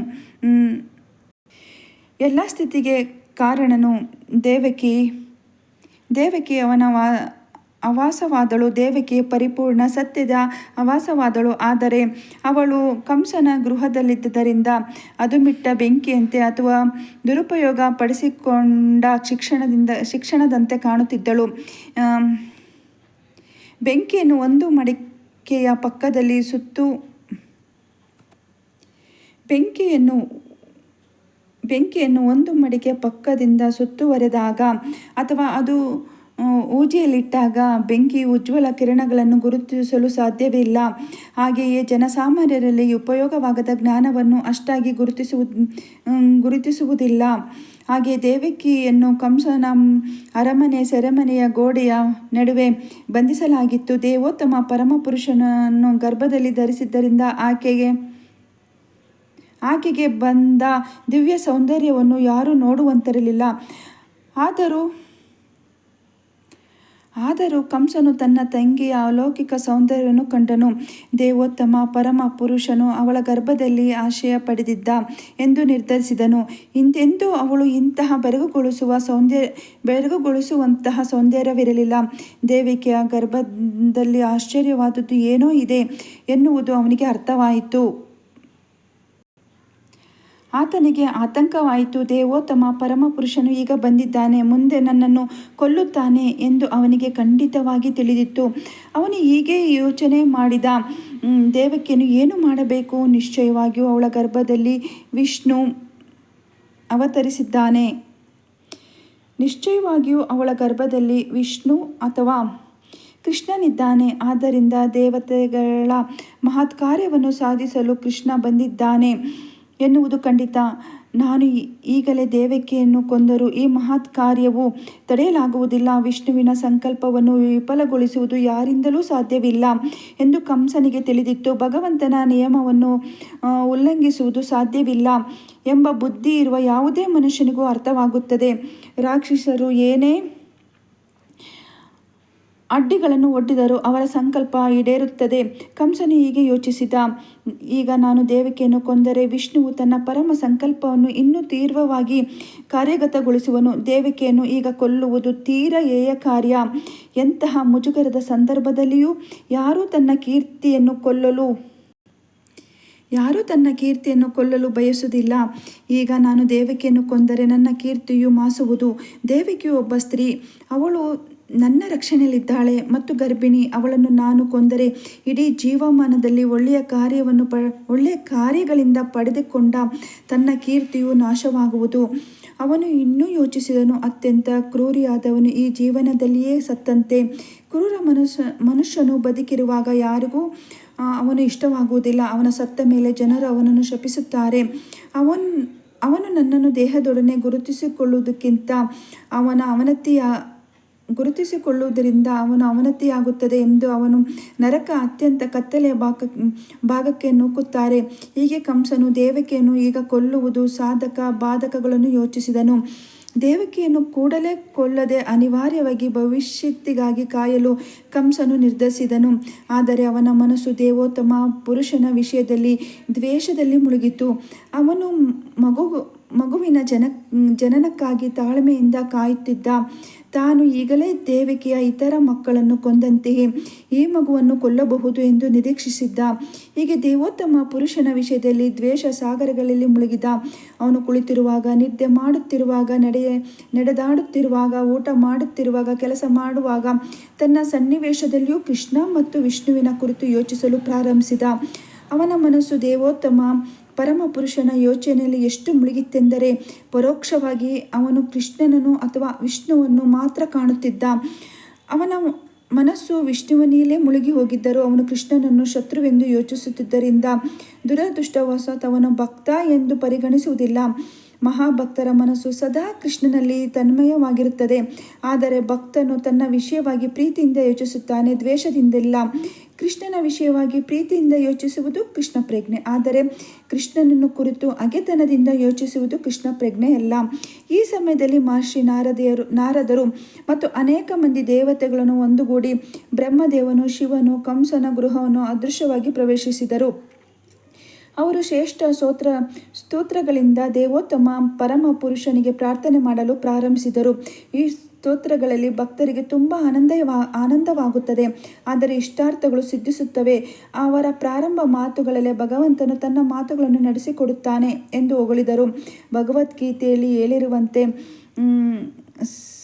ಎಲ್ಲ ಸ್ಥಿತಿಗೆ ಕಾರಣನು ದೇವಕಿ ದೇವಕಿ ಅವನ ವಾ ಅವಾಸವಾದಳು ದೇವಕಿ ಪರಿಪೂರ್ಣ ಸತ್ಯದ ಅವಾಸವಾದಳು. ಆದರೆ ಅವಳು ಕಂಸನ ಗೃಹದಲ್ಲಿದ್ದರಿಂದ ಅದು ಮಿಟ್ಟ ಬೆಂಕಿಯಂತೆ ಅಥವಾ ದುರುಪಯೋಗ ಪಡಿಸಿಕೊಂಡ ಶಿಕ್ಷಣದಿಂದ, ಶಿಕ್ಷಣದಂತೆ ಕಾಣುತ್ತಿದ್ದಳು. ಬೆಂಕಿಯನ್ನು ಒಂದು ಮಡಿಕೆಯ ಪಕ್ಕದಲ್ಲಿ ಸುತ್ತು, ಬೆಂಕಿಯನ್ನು ಬೆಂಕಿಯನ್ನು ಒಂದು ಮಡಿಕೆ ಪಕ್ಕದಿಂದ ಸುತ್ತುವರೆದಾಗ ಅಥವಾ ಅದು ಊಜಿಯಲ್ಲಿಟ್ಟಾಗ ಬೆಂಕಿ ಉಜ್ವಲ ಕಿರಣಗಳನ್ನು ಗುರುತಿಸಲು ಸಾಧ್ಯವಿಲ್ಲ ಹಾಗೆಯೇ ಜನಸಾಮಾನ್ಯರಲ್ಲಿ ಉಪಯೋಗವಾಗದ ಜ್ಞಾನವನ್ನು ಅಷ್ಟಾಗಿ ಗುರುತಿಸುವು ಗುರುತಿಸುವುದಿಲ್ಲ. ಹಾಗೆ ದೇವಕಿಯನ್ನು ಕಂಸನ ಅರಮನೆ ಸೆರೆಮನೆಯ ಗೋಡೆಯ ನಡುವೆ ಬಂಧಿಸಲಾಗಿತ್ತು. ದೇವೋತ್ತಮ ಪರಮಪುರುಷನನ್ನು ಗರ್ಭದಲ್ಲಿ ಧರಿಸಿದ್ದರಿಂದ ಆಕೆಗೆ ಆಕೆಗೆ ಬಂದ ದಿವ್ಯ ಸೌಂದರ್ಯವನ್ನು ಯಾರೂ ನೋಡುವಂತಿರಲಿಲ್ಲ. ಆದರೂ ಆದರೂ ಕಂಸನು ತನ್ನ ತಂಗಿಯ ಅಲೌಕಿಕ ಸೌಂದರ್ಯವನ್ನು ಕಂಡನು. ದೇವೋತ್ತಮ, ಪರಮ ಪುರುಷನು ಅವಳ ಗರ್ಭದಲ್ಲಿ ಆಶಯ ಪಡೆದಿದ್ದ ಎಂದು ನಿರ್ಧರಿಸಿದನು. ಹಿಂದೆಂದೂ ಅವಳು ಇಂತಹ ಬೆರಗುಗೊಳಿಸುವ ಸೌಂದರ್ಯ ಬೆರಗುಗೊಳಿಸುವಂತಹ ಸೌಂದರ್ಯವಿರಲಿಲ್ಲ. ದೇವಿಕೆಯ ಗರ್ಭದಲ್ಲಿ ಆಶ್ಚರ್ಯವಾದದ್ದು ಏನೋ ಇದೆ ಎನ್ನುವುದು ಅವನಿಗೆ ಅರ್ಥವಾಯಿತು. ಆತನಿಗೆ ಆತಂಕವಾಯಿತು ದೇವೋತ್ತಮ ಪರಮಪುರುಷನು ಈಗ ಬಂದಿದ್ದಾನೆ ಮುಂದೆ ನನ್ನನ್ನು ಕೊಲ್ಲುತ್ತಾನೆ ಎಂದು ಅವನಿಗೆ ಖಂಡಿತವಾಗಿ ತಿಳಿದಿತ್ತು. ಅವನು ಹೀಗೆ ಯೋಚನೆ ಮಾಡಿದ "ಹ್ಮ್, ಏನು ಮಾಡಬೇಕು? ನಿಶ್ಚಯವಾಗಿಯೂ ಅವಳ ಗರ್ಭದಲ್ಲಿ ವಿಷ್ಣು ಅವತರಿಸಿದ್ದಾನೆ. ನಿಶ್ಚಯವಾಗಿಯೂ ಅವಳ ಗರ್ಭದಲ್ಲಿ ವಿಷ್ಣು ಅಥವಾ ಕೃಷ್ಣನಿದ್ದಾನೆ. ಆದ್ದರಿಂದ ದೇವತೆಗಳ ಮಹತ್ಕಾರ್ಯವನ್ನು ಸಾಧಿಸಲು ಕೃಷ್ಣ ಬಂದಿದ್ದಾನೆ. ಎನ್ನುವುದು ಖಂಡಿತ. ನಾನು ಈಗಲೇ ದೇವಕಿಯನ್ನು ಕೊಂದರೂ. ಈ ಮಹತ್ ಕಾರ್ಯವು ತಡೆಯಲಾಗುವುದಿಲ್ಲ. ವಿಷ್ಣುವಿನ ಸಂಕಲ್ಪವನ್ನು ವಿಫಲಗೊಳಿಸುವುದು ಯಾರಿಂದಲೂ ಸಾಧ್ಯವಿಲ್ಲ ಎಂದು ಕಂಸನಿಗೆ ತಿಳಿದಿತ್ತು. ಭಗವಂತನ ನಿಯಮವನ್ನು ಉಲ್ಲಂಘಿಸುವುದು ಸಾಧ್ಯವಿಲ್ಲ ಎಂಬ ಬುದ್ಧಿ ಇರುವ ಯಾವುದೇ ಮನುಷ್ಯನಿಗೂ ಅರ್ಥವಾಗುತ್ತದೆ. ರಾಕ್ಷಸರು ಏನೇ ಅಡ್ಡಿಗಳನ್ನು ಒಡ್ಡಿದರೂ ಅವರ ಸಂಕಲ್ಪ ಈಡೇರುತ್ತದೆ. ಕಂಸನು ಹೀಗೆ ಯೋಚಿಸಿದ. ಈಗ ನಾನು ದೇವಕಿಯನ್ನು ಕೊಂದರೆ ವಿಷ್ಣುವು ತನ್ನ ಪರಮ ಸಂಕಲ್ಪವನ್ನು ಇನ್ನೂ ತೀವ್ರವಾಗಿ ಕಾರ್ಯಗತಗೊಳಿಸುವನು. ದೇವಕಿಯನ್ನು ಈಗ ಕೊಲ್ಲುವುದು ತೀರ ಏಯ ಕಾರ್ಯ. ಎಂತಹ ಮುಜುಗರದ ಸಂದರ್ಭದಲ್ಲಿಯೂ ಯಾರೂ ತನ್ನ ಕೀರ್ತಿಯನ್ನು ಕೊಲ್ಲಲು, ಯಾರೂ ತನ್ನ ಕೀರ್ತಿಯನ್ನು ಕೊಲ್ಲಲು ಬಯಸುವುದಿಲ್ಲ. ಈಗ ನಾನು ದೇವಕಿಯನ್ನು ಕೊಂದರೆ ನನ್ನ ಕೀರ್ತಿಯು ಮಾಸುವುದು. ದೇವಕಿಯು ಒಬ್ಬ ಸ್ತ್ರೀ. ಅವಳು ನನ್ನ ರಕ್ಷಣೆಯಲ್ಲಿದ್ದಾಳೆ ಮತ್ತು ಗರ್ಭಿಣಿ, ಅವಳನ್ನು ನಾನು ಕೊಂದರೆ ಇಡೀ ಜೀವಮಾನದಲ್ಲಿ ಒಳ್ಳೆಯ ಕಾರ್ಯವನ್ನು ಪ ಒಳ್ಳೆಯ ಕಾರ್ಯಗಳಿಂದ ಪಡೆದುಕೊಂಡ ತನ್ನ ಕೀರ್ತಿಯು ನಾಶವಾಗುವುದು. ಅವನು ಇನ್ನೂ ಯೋಚಿಸಿದನು, ಅತ್ಯಂತ ಕ್ರೂರಿಯಾದವನು ಈ ಜೀವನದಲ್ಲಿಯೇ ಸತ್ತಂತೆ. ಕ್ರೂರ ಮನುಷ್ಯ, ಮನುಷ್ಯನು ಬದುಕಿರುವಾಗ ಯಾರಿಗೂ ಅವನು ಇಷ್ಟವಾಗುವುದಿಲ್ಲ. ಅವನ ಸತ್ತ ಮೇಲೆ ಜನರು ಅವನನ್ನು ಶಪಿಸುತ್ತಾರೆ. ಅವನ್, ಅವನು ನನ್ನನ್ನು ದೇಹದೊಡನೆ ಗುರುತಿಸಿಕೊಳ್ಳುವುದಕ್ಕಿಂತ ಅವನ ಅವನತಿಯ ಗುರುತಿಸಿಕೊಳ್ಳುವುದರಿಂದ ಅವನು ಅವನತಿಯಾಗುತ್ತದೆ ಎಂದು ಅವನು ನರಕ ಅತ್ಯಂತ ಕತ್ತಲೆಯ ಭಾಗ ಭಾಗಕ್ಕೆ ನೂಕುತ್ತಾರೆ. ಹೀಗೆ ಕಂಸನು ದೇವಕಿಯನ್ನು ಈಗ ಕೊಲ್ಲುವುದು ಸಾಧಕ ಬಾಧಕಗಳನ್ನು ಯೋಚಿಸಿದನು. ದೇವಕಿಯನ್ನು ಕೂಡಲೇ ಕೊಲ್ಲದೆ ಅನಿವಾರ್ಯವಾಗಿ ಭವಿಷ್ಯತ್ತಿಗಾಗಿ ಕಾಯಲು ಕಂಸನು ನಿರ್ಧರಿಸಿದನು. ಆದರೆ ಅವನ ಮನಸ್ಸು ದೇವೋತ್ತಮ ಪುರುಷನ ವಿಷಯದಲ್ಲಿ ದ್ವೇಷದಲ್ಲಿ ಮುಳುಗಿತು. ಅವನು ಮಗು ಮಗುವಿನ ಜನ, ಜನನಕ್ಕಾಗಿ ತಾಳ್ಮೆಯಿಂದ ಕಾಯುತ್ತಿದ್ದ ತಾನು ಈಗಲೇ ದೇವಿಕೆಯ ಇತರ ಮಕ್ಕಳನ್ನು ಕೊಂದಂತೆಯೇ ಈ ಮಗುವನ್ನು ಕೊಲ್ಲಬಹುದು ಎಂದು ನಿರೀಕ್ಷಿಸಿದ್ದ, ಹೀಗೆ ದೇವೋತ್ತಮ ಪುರುಷನ ವಿಷಯದಲ್ಲಿ ದ್ವೇಷ ಸಾಗರಗಳಲ್ಲಿ ಮುಳುಗಿದ, ಅವನು ಕುಳಿತಿರುವಾಗ, ನಿದ್ದೆ ಮಾಡುತ್ತಿರುವಾಗ, ನಡೆಯ, ನಡೆದಾಡುತ್ತಿರುವಾಗ, ಊಟ ಮಾಡುತ್ತಿರುವಾಗ, ಕೆಲಸ ಮಾಡುವಾಗ ತನ್ನ ಸನ್ನಿವೇಶದಲ್ಲಿಯೂ ಕೃಷ್ಣ ಮತ್ತು ವಿಷ್ಣುವಿನ ಕುರಿತು ಯೋಚಿಸಲು ಪ್ರಾರಂಭಿಸಿದ. ಅವನ ಮನಸ್ಸು ದೇವೋತ್ತಮ ಪರಮ ಪುರುಷನ ಯೋಚನೆಯಲ್ಲಿ ಎಷ್ಟು ಮುಳುಗಿತ್ತೆಂದರೆ ಪರೋಕ್ಷವಾಗಿ ಅವನು ಕೃಷ್ಣನನ್ನು ಅಥವಾ ವಿಷ್ಣುವನ್ನು ಮಾತ್ರ ಕಾಣುತ್ತಿದ್ದ. ಅವನ ಮನಸ್ಸು ವಿಷ್ಣುವನಿಯಲ್ಲೇ ಮುಳುಗಿ ಹೋಗಿದ್ದರೂ ಅವನು ಕೃಷ್ಣನನ್ನು ಶತ್ರುವೆಂದು ಯೋಚಿಸುತ್ತಿದ್ದರಿಂದ ದುರದೃಷ್ಟವಶಾತ್ ಅವನು ಭಕ್ತ ಎಂದು ಪರಿಗಣಿಸುವುದಿಲ್ಲ. ಮಹಾಭಕ್ತರ ಮನಸ್ಸು ಸದಾ ಕೃಷ್ಣನಲ್ಲಿ ತನ್ಮಯವಾಗಿರುತ್ತದೆ. ಆದರೆ ಭಕ್ತನು ತನ್ನ ವಿಷಯವಾಗಿ ಪ್ರೀತಿಯಿಂದ ಯೋಚಿಸುತ್ತಾನೆ, ದ್ವೇಷದಿಂದಲ್ಲ. ಕೃಷ್ಣನ ವಿಷಯವಾಗಿ ಪ್ರೀತಿಯಿಂದ ಯೋಚಿಸುವುದು ಕೃಷ್ಣ ಪ್ರಜ್ಞೆ. ಆದರೆ ಕೃಷ್ಣನನ್ನು ಕುರಿತು ಅಗೆತನದಿಂದ ಯೋಚಿಸುವುದು ಕೃಷ್ಣ ಪ್ರಜ್ಞೆಯಲ್ಲ ಈ ಸಮಯದಲ್ಲಿ ಮಹರ್ಷಿ ನಾರದಿಯರು, ನಾರದರು ಮತ್ತು ಅನೇಕ ಮಂದಿ ದೇವತೆಗಳನ್ನು ಒಂದುಗೂಡಿ ಬ್ರಹ್ಮದೇವನು ಶಿವನು ಕಂಸನ ಗೃಹವನ್ನು ಅದೃಶ್ಯವಾಗಿ ಪ್ರವೇಶಿಸಿದರು. ಅವರು ಶ್ರೇಷ್ಠ ಸ್ತೋತ್ರ, ಸ್ತೋತ್ರಗಳಿಂದ ದೇವೋತ್ತಮ ಪರಮ ಪುರುಷನಿಗೆ ಪ್ರಾರ್ಥನೆ ಮಾಡಲು ಪ್ರಾರಂಭಿಸಿದರು. ಈ ಸ್ತೋತ್ರಗಳಲ್ಲಿ ಭಕ್ತರಿಗೆ ತುಂಬ ಆನಂದವಾ ಆನಂದವಾಗುತ್ತದೆ. ಆದರೆ ಇಷ್ಟಾರ್ಥಗಳು ಸಿದ್ಧಿಸುತ್ತವೆ. ಅವರ ಪ್ರಾರಂಭ ಮಾತುಗಳಲ್ಲೇ ಭಗವಂತನು ತನ್ನ ಮಾತುಗಳನ್ನು ನಡೆಸಿಕೊಡುತ್ತಾನೆ ಎಂದು ಹೊಗಳಿದರು. ಭಗವದ್ಗೀತೆಯಲ್ಲಿ ಹೇಳಿರುವಂತೆ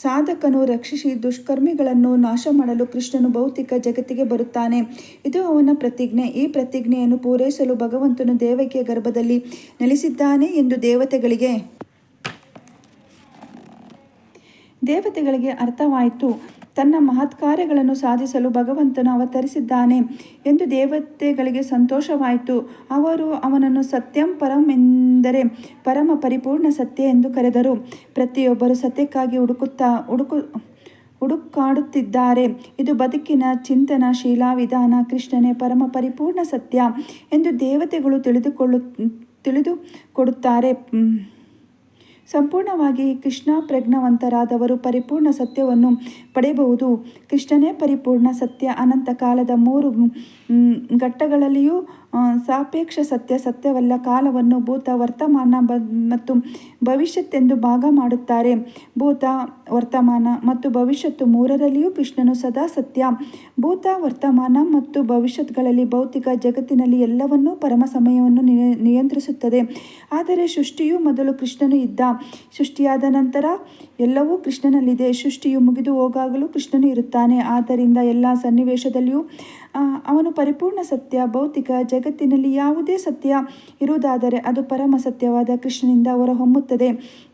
ಸಾಧಕನು ರಕ್ಷಿಸಿ ದುಷ್ಕರ್ಮಿಗಳನ್ನು ನಾಶ ಮಾಡಲು ಕೃಷ್ಣನು ಭೌತಿಕ ಜಗತ್ತಿಗೆ ಬರುತ್ತಾನೆ. ಇದು ಅವನ ಪ್ರತಿಜ್ಞೆ. ಈ ಪ್ರತಿಜ್ಞೆಯನ್ನು ಪೂರೈಸಲು ಭಗವಂತನು ದೇವಕಿಯ ಗರ್ಭದಲ್ಲಿ ನೆಲೆಸಿದ್ದಾನೆ ಎಂದು ದೇವತೆಗಳಿಗೆ ದೇವತೆಗಳಿಗೆ ಅರ್ಥವಾಯಿತು. ತನ್ನ ಮಹತ್ ಕಾರ್ಯಗಳನ್ನು ಸಾಧಿಸಲು ಭಗವಂತನು ಅವತರಿಸಿದ್ದಾನೆ ಎಂದು ದೇವತೆಗಳಿಗೆ ಸಂತೋಷವಾಯಿತು. ಅವರು ಅವನನ್ನು ಸತ್ಯಂ ಪರಂ ಎಂದರೆ ಪರಮ ಪರಿಪೂರ್ಣ ಸತ್ಯ ಎಂದು ಕರೆದರು. ಪ್ರತಿಯೊಬ್ಬರು ಸತ್ಯಕ್ಕಾಗಿ ಹುಡುಕುತ್ತಾ, ಹುಡುಕು, ಹುಡುಕಾಡುತ್ತಿದ್ದಾರೆ. ಇದು ಬದುಕಿನ ಚಿಂತನ ಶೀಲಾ ವಿಧಾನ ಕೃಷ್ಣನೇ ಪರಮ ಪರಿಪೂರ್ಣ ಸತ್ಯ ಎಂದು ದೇವತೆಗಳು ತಿಳಿದುಕೊಳ್ಳು ತಿಳಿದುಕೊಡುತ್ತಾರೆ ಸಂಪೂರ್ಣವಾಗಿ ಕೃಷ್ಣ ಪ್ರಜ್ಞಾವಂತರಾದವರು ಪರಿಪೂರ್ಣ ಸತ್ಯವನ್ನು ಪಡೆಯಬಹುದು. ಕೃಷ್ಣನೇ ಪರಿಪೂರ್ಣ ಸತ್ಯ. ಅನಂತ ಕಾಲದ ಮೂರು ಘಟ್ಟಗಳಲ್ಲಿಯೂ ಸಾಪೇಕ್ಷ ಸತ್ಯ, ಸತ್ಯವಲ್ಲ, ಕಾಲವನ್ನು ಭೂತ, ವರ್ತಮಾನ ಮತ್ತು ಭವಿಷ್ಯತ್ತೆಂದು ಭಾಗ ಮಾಡುತ್ತಾರೆ. ಭೂತ, ವರ್ತಮಾನ ಮತ್ತು ಭವಿಷ್ಯತ್ತು ಮೂರರಲ್ಲಿಯೂ ಕೃಷ್ಣನು ಸದಾ ಸತ್ಯ. ಭೂತ, ವರ್ತಮಾನ ಮತ್ತು ಭವಿಷ್ಯತ್ಗಳಲ್ಲಿ ಭೌತಿಕ ಜಗತ್ತಿನಲ್ಲಿ ಎಲ್ಲವನ್ನೂ ಪರಮ ಸಮಯವನ್ನು ನಿಯಂತ್ರಿಸುತ್ತದೆ. ಆದರೆ ಸೃಷ್ಟಿಯು ಮೊದಲು ಕೃಷ್ಣನು ಇದ್ದ. ಸೃಷ್ಟಿಯಾದ ನಂತರ ಎಲ್ಲವೂ ಕೃಷ್ಣನಲ್ಲಿದೆ. ಸೃಷ್ಟಿಯು ಮುಗಿದು ಹೋಗಾಗಲೂ ಕೃಷ್ಣನು ಇರುತ್ತಾನೆ. ಆದ್ದರಿಂದ ಎಲ್ಲ ಸನ್ನಿವೇಶದಲ್ಲಿಯೂ ಅವನು ಪರಿಪೂರ್ಣ ಸತ್ಯ, ಭೌತಿಕ ಜಗತ್ತಿನಲ್ಲಿ ಯಾವುದೇ ಸತ್ಯ ಇರುವುದಾದರೆ ಅದು ಪರಮ ಸತ್ಯವಾದ ಕೃಷ್ಣನಿಂದ ಹೊರಹೊಮ್ಮುತ್ತದೆ.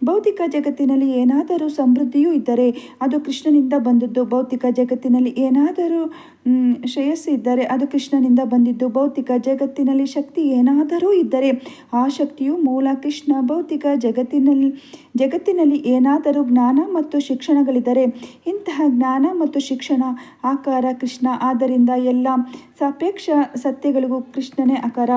ಭೌತಿಕ ಜಗತ್ತಿನಲ್ಲಿ ಏನಾದರೂ ಸಮೃದ್ಧಿಯೂ ಇದ್ದರೆ ಅದು ಕೃಷ್ಣನಿಂದ ಬಂದದ್ದು. ಭೌತಿಕ ಜಗತ್ತಿನಲ್ಲಿ ಏನಾದರೂ ಶ್ರೇಯಸ್ಸು ಇದ್ದರೆ ಅದು ಕೃಷ್ಣನಿಂದ ಬಂದಿದ್ದು ಭೌತಿಕ ಜಗತ್ತಿನಲ್ಲಿ ಶಕ್ತಿ ಏನಾದರೂ ಇದ್ದರೆ ಆ ಶಕ್ತಿಯು ಮೂಲ ಕೃಷ್ಣ ಭೌತಿಕ ಜಗತ್ತಿನಲ್ಲಿ ಜಗತ್ತಿನಲ್ಲಿ ಏನಾದರೂ ಜ್ಞಾನ ಮತ್ತು ಶಿಕ್ಷಣಗಳಿದ್ದರೆ ಇಂತಹ ಜ್ಞಾನ ಮತ್ತು ಶಿಕ್ಷಣ ಆಕಾರ ಕೃಷ್ಣ. ಆದ್ದರಿಂದ ಎಲ್ಲ ಸಾಪೇಕ್ಷ ಸತ್ಯಗಳಿಗೂ ಕೃಷ್ಣನೇ ಆಕಾರ.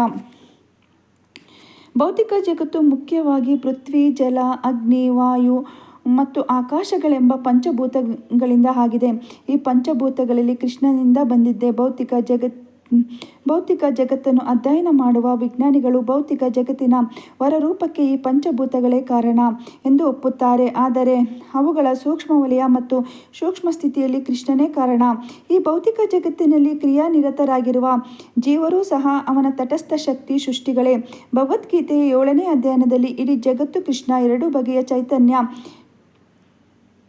ಭೌತಿಕ ಜಗತ್ತು ಮುಖ್ಯವಾಗಿ ಪೃಥ್ವಿ, ಜಲ, ಅಗ್ನಿ, ವಾಯು ಮತ್ತು ಆಕಾಶಗಳೆಂಬ ಪಂಚಭೂತಗಳಿಂದ ಆಗಿದೆ. ಈ ಪಂಚಭೂತಗಳಲ್ಲಿ ಕೃಷ್ಣನಿಂದ ಬಂದಿದ್ದೆ ಭೌತಿಕ ಜಗತ್, ಭೌತಿಕ ಜಗತ್ತನ್ನು ಅಧ್ಯಯನ ಮಾಡುವ ವಿಜ್ಞಾನಿಗಳು ಭೌತಿಕ ಜಗತ್ತಿನ ವರರೂಪಕ್ಕೆ ಈ ಪಂಚಭೂತಗಳೇ ಕಾರಣ ಎಂದು ಒಪ್ಪುತ್ತಾರೆ. ಆದರೆ ಅವುಗಳ ಸೂಕ್ಷ್ಮ ವಲಯ ಮತ್ತು ಸೂಕ್ಷ್ಮ ಸ್ಥಿತಿಯಲ್ಲಿ ಕೃಷ್ಣನೇ ಕಾರಣ. ಈ ಭೌತಿಕ ಜಗತ್ತಿನಲ್ಲಿ ಕ್ರಿಯಾನಿರತರಾಗಿರುವ ಜೀವರೂ ಸಹ ಅವನ ತಟಸ್ಥ ಶಕ್ತಿ ಸೃಷ್ಟಿಗಳೇ. ಭಗವದ್ಗೀತೆಯ ಏಳನೇ ಅಧ್ಯಯನದಲ್ಲಿ ಇಡೀ ಜಗತ್ತು ಕೃಷ್ಣ ಎರಡು ಬಗೆಯ ಚೈತನ್ಯ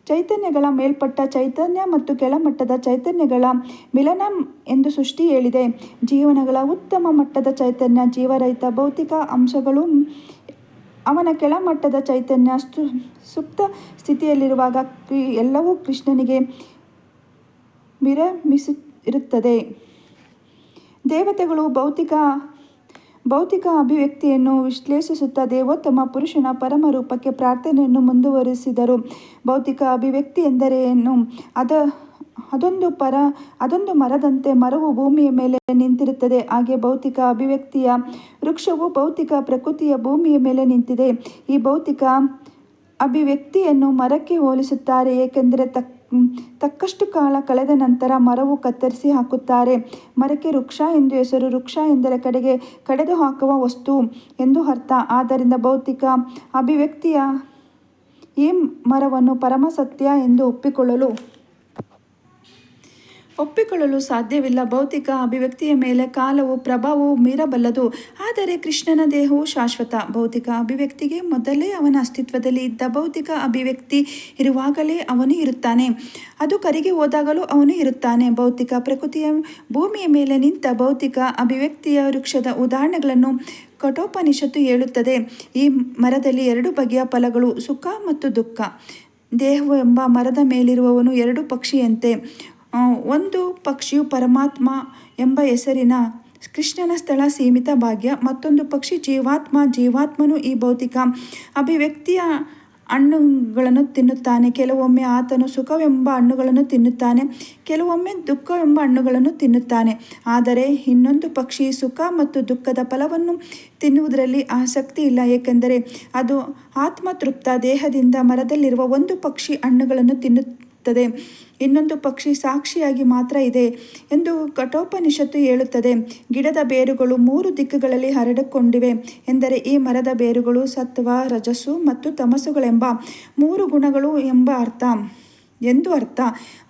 ಚೈತನ್ಯಗಳ ಮೇಲ್ಪಟ್ಟ ಚೈತನ್ಯ ಮತ್ತು ಕೆಳಮಟ್ಟದ ಚೈತನ್ಯಗಳ ಮಿಲನ ಎಂದು ಸೃಷ್ಟಿ ಹೇಳಿದೆ. ಜೀವನಗಳ ಉತ್ತಮ ಮಟ್ಟದ ಚೈತನ್ಯ, ಜೀವರಹಿತ ಭೌತಿಕ ಅಂಶಗಳು ಅವನ ಕೆಳಮಟ್ಟದ ಚೈತನ್ಯ ಸುಪ್ತ ಸ್ಥಿತಿಯಲ್ಲಿರುವಾಗ ಎಲ್ಲವೂ ಕೃಷ್ಣನಿಗೆ ಇರುತ್ತದೆ. ದೇವತೆಗಳು ಭೌತಿಕ ಭೌತಿಕ ಅಭಿವ್ಯಕ್ತಿಯನ್ನು ವಿಶ್ಲೇಷಿಸುತ್ತಾ ದೇವೋತ್ತಮ ಪುರುಷನ ಪರಮ ರೂಪಕ್ಕೆ ಪ್ರಾರ್ಥನೆಯನ್ನು ಮುಂದುವರಿಸಿದರು. ಭೌತಿಕ ಅಭಿವ್ಯಕ್ತಿ ಎಂದರೇನು? ಅದ, ಅದೊಂದು ಪರ, ಅದೊಂದು ಮರದಂತೆ ಮರವು ಭೂಮಿಯ ಮೇಲೆ ನಿಂತಿರುತ್ತದೆ. ಹಾಗೆ ಭೌತಿಕ ಅಭಿವ್ಯಕ್ತಿಯ ವೃಕ್ಷವು ಭೌತಿಕ ಪ್ರಕೃತಿಯ ಭೂಮಿಯ ಮೇಲೆ ನಿಂತಿದೆ. ಈ ಭೌತಿಕ ಅಭಿವ್ಯಕ್ತಿಯನ್ನು ಮರಕ್ಕೆ ಹೋಲಿಸುತ್ತಾರೆ, ಏಕೆಂದರೆ ತಕ್ಕ ತಕ್ಕಷ್ಟು ಕಾಲ ಕಳೆದ ನಂತರ ಮರವು ಕತ್ತರಿಸಿ ಹಾಕುತ್ತಾರೆ. ಮರಕ್ಕೆ ವೃಕ್ಷ ಎಂದು ಹೆಸರು, ವೃಕ್ಷ ಎಂದರೆ ಕಡೆಗೆ ಕಡೆದು ಹಾಕುವ ವಸ್ತು ಎಂದು ಅರ್ಥ. ಆದ್ದರಿಂದ ಭೌತಿಕ ಅಭಿವ್ಯಕ್ತಿಯ ಈ ಮರವನ್ನು ಪರಮ ಸತ್ಯ ಎಂದು ಒಪ್ಪಿಕೊಳ್ಳಲು ಒಪ್ಪಿಕೊಳ್ಳಲು ಸಾಧ್ಯವಿಲ್ಲ. ಭೌತಿಕ ಅಭಿವ್ಯಕ್ತಿಯ ಮೇಲೆ ಕಾಲವು ಪ್ರಭಾವವು ಮೀರಬಲ್ಲದು. ಆದರೆ ಕೃಷ್ಣನ ದೇಹವು ಶಾಶ್ವತ. ಭೌತಿಕ ಅಭಿವ್ಯಕ್ತಿಗೆ ಮೊದಲೇ ಅವನ ಅಸ್ತಿತ್ವದಲ್ಲಿ ಇದ್ದ ಭೌತಿಕ ಅಭಿವ್ಯಕ್ತಿ ಇರುವಾಗಲೇ ಅವನು ಇರುತ್ತಾನೆ. ಅದು ಕರಿಗೆ ಹೋದಾಗಲೂ ಅವನು ಇರುತ್ತಾನೆ. ಭೌತಿಕ ಪ್ರಕೃತಿಯ ಭೂಮಿಯ ಮೇಲೆ ನಿಂತ ಭೌತಿಕ ಅಭಿವ್ಯಕ್ತಿಯ ವೃಕ್ಷದ ಉದಾಹರಣೆಗಳನ್ನು ಕಠೋಪನಿಷತ್ತು ಹೇಳುತ್ತದೆ. ಈ ಮರದಲ್ಲಿ ಎರಡು ಬಗೆಯ ಫಲಗಳು, ಸುಖ ಮತ್ತು ದುಃಖ. ದೇಹವು ಎಂಬ ಮರದ ಮೇಲಿರುವವನು ಎರಡು ಪಕ್ಷಿಯಂತೆ. ಒಂದು ಪಕ್ಷಿಯು ಪರಮಾತ್ಮ ಎಂಬ ಹೆಸರಿನ ಕೃಷ್ಣನ ಸ್ಥಳ ಸೀಮಿತ ಭಾಗ್ಯ, ಮತ್ತೊಂದು ಪಕ್ಷಿ ಜೀವಾತ್ಮ, ಜೀವಾತ್ಮನು ಈ ಭೌತಿಕ ಅಭಿವ್ಯಕ್ತಿಯ ಹಣ್ಣುಗಳನ್ನು ತಿನ್ನುತ್ತಾನೆ. ಕೆಲವೊಮ್ಮೆ ಆತನು ಸುಖವೆಂಬ ಹಣ್ಣುಗಳನ್ನು ತಿನ್ನುತ್ತಾನೆ, ಕೆಲವೊಮ್ಮೆ ದುಃಖವೆಂಬ ಹಣ್ಣುಗಳನ್ನು ತಿನ್ನುತ್ತಾನೆ. ಆದರೆ ಇನ್ನೊಂದು ಪಕ್ಷಿ ಸುಖ ಮತ್ತು ದುಃಖದ ಫಲವನ್ನು ತಿನ್ನುವುದರಲ್ಲಿ ಆಸಕ್ತಿ ಇಲ್ಲ, ಏಕೆಂದರೆ ಅದು ಆತ್ಮತೃಪ್ತ ದೇಹದಿಂದ ಮರದಲ್ಲಿರುವ ಒಂದು ಪಕ್ಷಿ ಹಣ್ಣುಗಳನ್ನು ತಿನ್ನುತ್ತದೆ ಇನ್ನೊಂದು ಪಕ್ಷಿ ಸಾಕ್ಷಿಯಾಗಿ ಮಾತ್ರ ಇದೆ ಎಂದು ಕಠೋಪನಿಷತ್ತು ಹೇಳುತ್ತದೆ. ಗಿಡದ ಬೇರುಗಳು ಮೂರು ದಿಕ್ಕುಗಳಲ್ಲಿ ಹರಡಿಕೊಂಡಿವೆ ಎಂದರೆ ಈ ಮರದ ಬೇರುಗಳು ಸತ್ವ, ರಜಸ್ಸು ಮತ್ತು ತಮಸುಗಳೆಂಬ ಮೂರು ಗುಣಗಳು ಎಂಬ ಅರ್ಥ. ಎಂದು ಅರ್ಥ.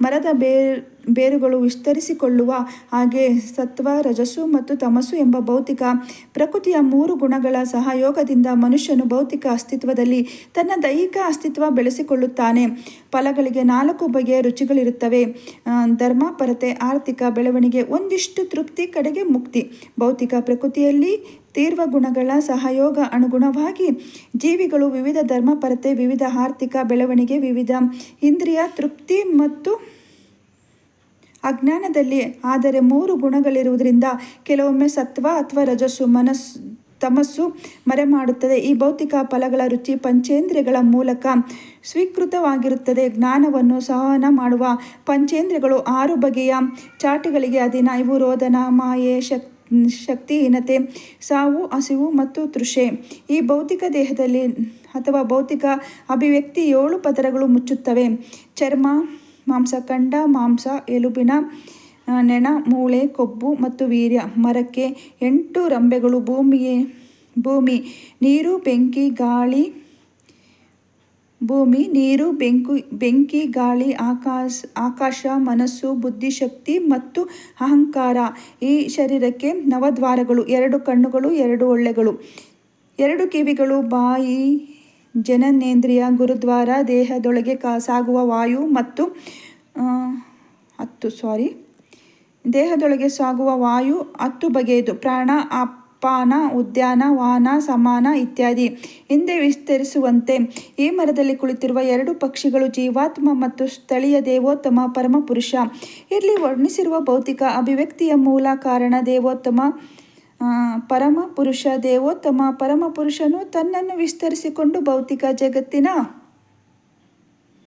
ಮರದ ಬೇರ್ ಬೇರುಗಳು ವಿಸ್ತರಿಸಿಕೊಳ್ಳುವ ಹಾಗೆ ಸತ್ವ, ರಜಸ್ಸು ಮತ್ತು ತಮಸ್ಸು ಎಂಬ ಭೌತಿಕ ಪ್ರಕೃತಿಯ ಮೂರು ಗುಣಗಳ ಸಹಯೋಗದಿಂದ ಮನುಷ್ಯನು ಭೌತಿಕ ಅಸ್ತಿತ್ವದಲ್ಲಿ ತನ್ನ ದೈಹಿಕ ಅಸ್ತಿತ್ವ ಬೆಳೆಸಿಕೊಳ್ಳುತ್ತಾನೆ. ಫಲಗಳಿಗೆ ನಾಲ್ಕು ಬಗೆಯ ರುಚಿಗಳಿರುತ್ತವೆ. ಧರ್ಮಪರತೆ ಆರ್ಥಿಕ ಬೆಳವಣಿಗೆ ಒಂದಿಷ್ಟು ತೃಪ್ತಿ, ಕಡೆಗೆ ಮುಕ್ತಿ. ಭೌತಿಕ ಪ್ರಕೃತಿಯಲ್ಲಿ ತೀರ್ವ ಗುಣಗಳ ಸಹಯೋಗ ಅನುಗುಣವಾಗಿ ಜೀವಿಗಳು ವಿವಿಧ ಧರ್ಮಪರತೆ ವಿವಿಧ ಆರ್ಥಿಕ ಬೆಳವಣಿಗೆ, ವಿವಿಧ ಇಂದ್ರಿಯ ತೃಪ್ತಿ ಮತ್ತು ಅಜ್ಞಾನದಲ್ಲಿ, ಆದರೆ ಮೂರು ಗುಣಗಳಿರುವುದರಿಂದ ಕೆಲವೊಮ್ಮೆ ಸತ್ವ ಅಥವಾ ರಜಸ್ಸು, ಮನಸ್ಸು, ತಮಸ್ಸು ಮರೆಮಾಡುತ್ತದೆ. ಈ ಭೌತಿಕ ಫಲಗಳ ರುಚಿ ಪಂಚೇಂದ್ರಿಯಗಳ ಮೂಲಕ ಸ್ವೀಕೃತವಾಗಿರುತ್ತದೆ. ಜ್ಞಾನವನ್ನು ಸಹನ ಮಾಡುವ ಪಂಚೇಂದ್ರಿಯಗಳು ಆರು ಬಗೆಯ ಚಾಟಿಗಳಿಗೆ ಅಧೀನ. ಇವು ರೋದನ, ಮಾಯೆ, ಶಕ್, ಶಕ್ತಿಹೀನತೆ, ಸಾವು, ಹಸಿವು ಮತ್ತು ತೃಷೆ. ಈ ಭೌತಿಕ ದೇಹದಲ್ಲಿ ಅಥವಾ ಭೌತಿಕ ಅಭಿವ್ಯಕ್ತಿ ಏಳು ಪದರಗಳು ಮುಚ್ಚುತ್ತವೆ. ಚರ್ಮ ಮಾಂಸಖಂಡ ಮಾಂಸ, ಎಲುಬಿನ ನೆಣ, ಮೂಳೆ, ಕೊಬ್ಬು ಮತ್ತು ವೀರ್ಯ. ಮರಕ್ಕೆ ಎಂಟು ರಂಬೆಗಳು. ಭೂಮಿಯೇ, ಭೂಮಿ, ನೀರು, ಬೆಂಕಿ, ಗಾಳಿ, ಭೂಮಿ, ನೀರು, ಬೆಂಕು, ಬೆಂಕಿ, ಗಾಳಿ, ಆಕಾಶ ಆಕಾಶ, ಮನಸ್ಸು, ಬುದ್ಧಿಶಕ್ತಿ ಮತ್ತು ಅಹಂಕಾರ. ಈ ಶರೀರಕ್ಕೆ ನವದ್ವಾರಗಳು. ಎರಡು ಕಣ್ಣುಗಳು, ಎರಡು ಒಳ್ಳೆಗಳು. ಎರಡು ಕಿವಿಗಳು, ಬಾಯಿ ಜನನೇಂದ್ರಿಯ ಗುರುದ್ವಾರ ದೇಹದೊಳಗೆ ಸಾಗುವ ವಾಯು ಮತ್ತು ಹತ್ತು ಸಾರಿ ದೇಹದೊಳಗೆ ಸಾಗುವ ವಾಯು ಹತ್ತು ಬಗೆಯದು. ಪ್ರಾಣ ಅಪಾನ ಉದ್ಯಾನ, ವಾಹನ, ಸಮಾನ ಇತ್ಯಾದಿ. ಹಿಂದೆ ವಿಸ್ತರಿಸುವಂತೆ ಈ ಮರದಲ್ಲಿ ಕುಳಿತಿರುವ ಎರಡು ಪಕ್ಷಿಗಳು ಜೀವಾತ್ಮ ಮತ್ತು ಸ್ಥಳೀಯ ದೇವೋತ್ತಮ ಪರಮಪುರುಷ. ಇಲ್ಲಿ ವರ್ಣಿಸಿರುವ ಭೌತಿಕ ಅಭಿವ್ಯಕ್ತಿಯ ಮೂಲ ಕಾರಣ ದೇವೋತ್ತಮ ಪರಮ ಪುರುಷ ದೇವೋತ್ತಮ ಪರಮ ಪುರುಷನು ತನ್ನನ್ನು ವಿಸ್ತರಿಸಿಕೊಂಡು ಭೌತಿಕ ಜಗತ್ತಿನ